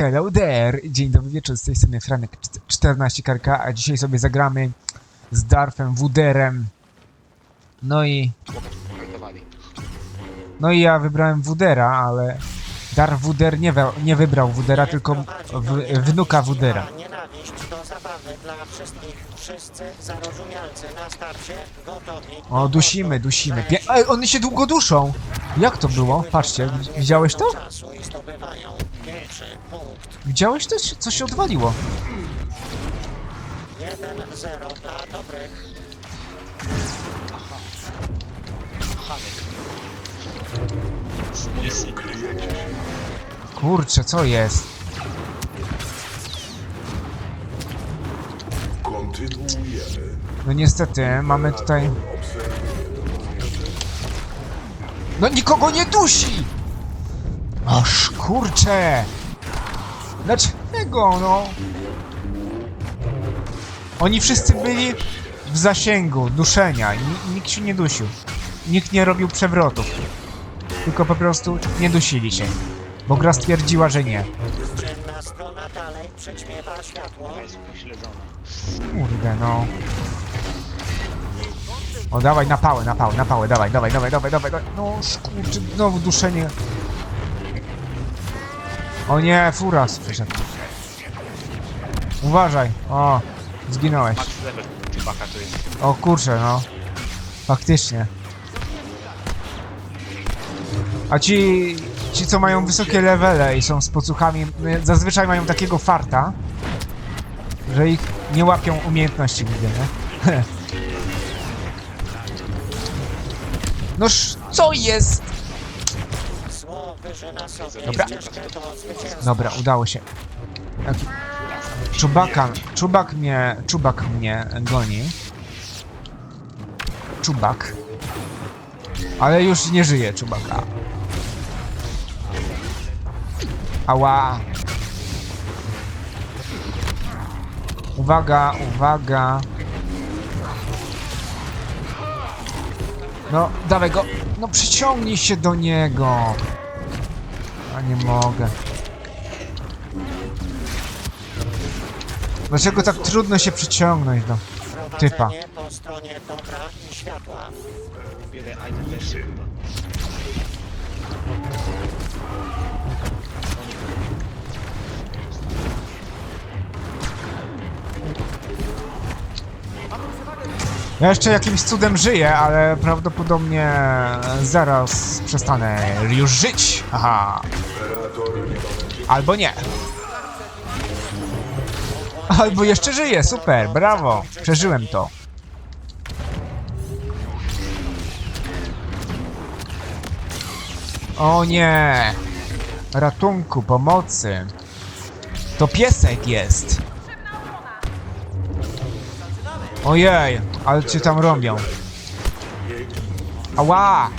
Hello there! Dzień dobry wieczór, z tej strony Franek 14 karka, a dzisiaj sobie zagramy z Darfem Wuderem. No i, no i ja wybrałem Wudera, ale Darf Wuder nie, nie wybrał Wudera, tylko wnuka Wudera. Do zabawy dla wszystkich. Wszyscy zarozumialcy na starcie gotowi. O, dusimy, dusimy. Pie Ej, one się długo duszą! Jak to było? Patrzcie, widziałeś to? Czasu i zdobywają pierwszy punkt. Widziałeś to? Co się odwaliło? 1-0 dla dobrych. Kurczę, co jest? No niestety, mamy tutaj... No nikogo nie dusi! Aż kurczę! Dlaczego, no? Oni wszyscy byli w zasięgu duszenia i ni- nikt się nie dusił. Nikt nie robił przewrotów. Tylko po prostu nie dusili się. Bo gra stwierdziła, że nie. Ciemna strona dalej przyćmiewa światło. Ona jest upośledzona. Kurde, no. O, dawaj na pałę, na pałę, na pałę, dawaj, dawaj, dawaj, dawaj, dawaj, dawaj. No, skurczy, znowu duszenie. O nie, furas przyszedł. Uważaj, o, zginąłeś. Max level Chewbacca to jest. O kurczę, no. Faktycznie. A ci, ci co mają wysokie levele i są z pocuchami, zazwyczaj mają takiego farta, że ich nie łapią umiejętności nigdy? Noż, co jest? Dobra. Dobra, udało się. Czubaka, czubak mnie, czubak mnie goni. Czubak. Ale już nie żyje czubaka. Ała. Uwaga, uwaga. No, dawaj go. No przyciągnij się do niego. A nie mogę. Dlaczego tak trudno się przyciągnąć do... typa. Prowadzenie po stronie dobra i światła. Bierę item też chyba. Ja jeszcze jakimś cudem żyję, ale prawdopodobnie zaraz przestanę już żyć. Aha. Albo nie. Albo jeszcze żyję, super, brawo. Przeżyłem to. O nie. Ratunku, pomocy. To piesek jest. Ojej, ale cię tam robią. Ała!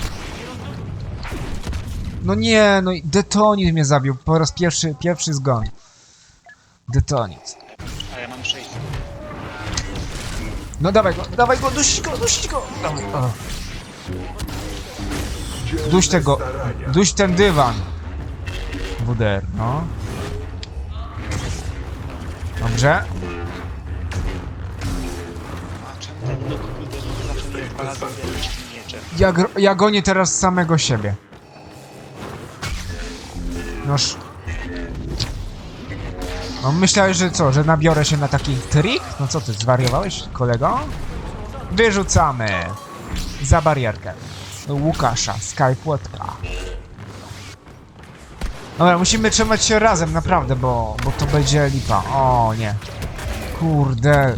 No nie, no i detonit mnie zabił. Po raz pierwszy, pierwszy zgon. Detonit. A ja mam 6. No dawaj go, dawaj go, dusić go, dusić go! Dawaj, o. Duś tego, duś ten dywan. WDR, no. Dobrze. Ja, ja gonię teraz samego siebie. Noż. No myślałeś, że co, że nabiorę się na taki trik? No co ty, zwariowałeś, kolego? Wyrzucamy. Za barierkę. Łukasza, Skypłotka. Dobra, musimy trzymać się razem, naprawdę, bo, bo to będzie lipa. O, nie. Kurde.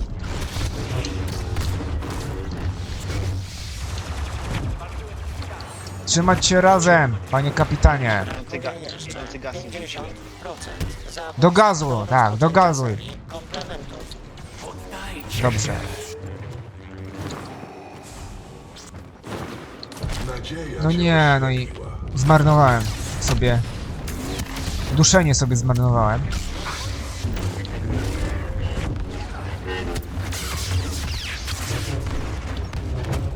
Trzymać się razem, panie kapitanie. Piąty ga- piąty gaz nie 50% wziąłem. za Do gazu, tak, do gazu. Dobrze. No nie, no i zmarnowałem sobie. Duszenie sobie zmarnowałem.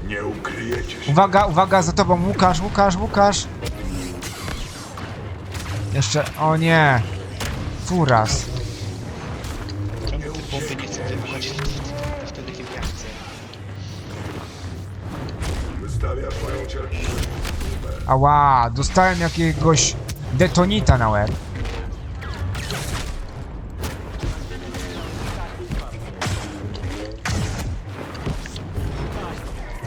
Nie ukryjecie się. Uwaga, uwaga, za tobą Łukasz, Łukasz, Łukasz. Jeszcze, o nie. Furas. Czemu te bomby nie chcą wybuchać wtedy, kiedy ja chcę? Wystawiasz moją cierpliwość. Ała, dostałem jakiegoś detonita na łeb.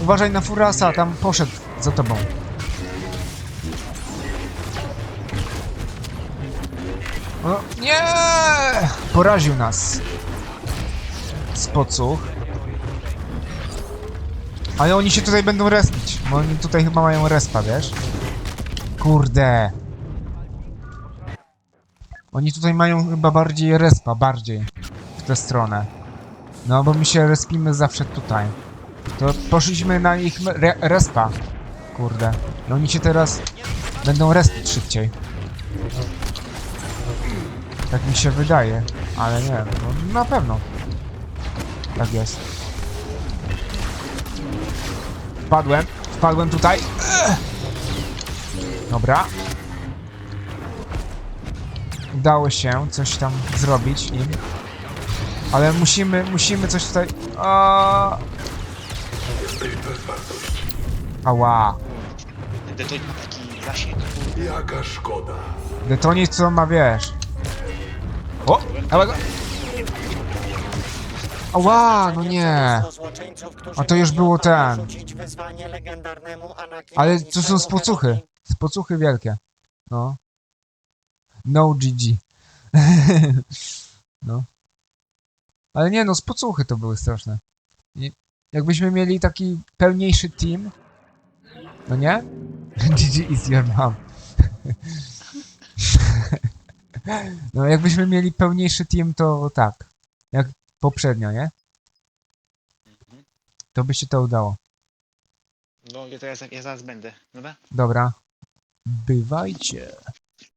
Uważaj na Furasa, tam poszedł za tobą. O, nie! Poraził nas. Spocuch. Ale oni się tutaj będą respić, bo oni tutaj chyba mają respa, wiesz? Kurde. Oni tutaj mają chyba bardziej respa, bardziej w tę stronę. No, bo my się respimy zawsze tutaj. To poszliśmy na ich re respa. Kurde. No oni się teraz będą respić szybciej. Tak mi się wydaje, ale nie no, na pewno. Tak jest. Wpadłem, wpadłem tutaj. Dobra. Udało się coś tam zrobić im. Ale musimy, musimy coś tutaj... A... Ała. Detonik ma taki zasięg. Jaka szkoda. Detonit co ma, wiesz. O! Ała! Ała, no nie. A to już było ten. Ale to są spocuchy. Spocuchy wielkie. No. No GG. no. Ale nie no, spocuchy to były straszne. I jakbyśmy mieli taki pełniejszy team. No nie? GG is your mom. no jakbyśmy mieli pełniejszy team, to tak. Jak poprzednio, nie? To by się to udało. No, ja teraz ja zaraz będę, dobra? Dobra. Bywajcie.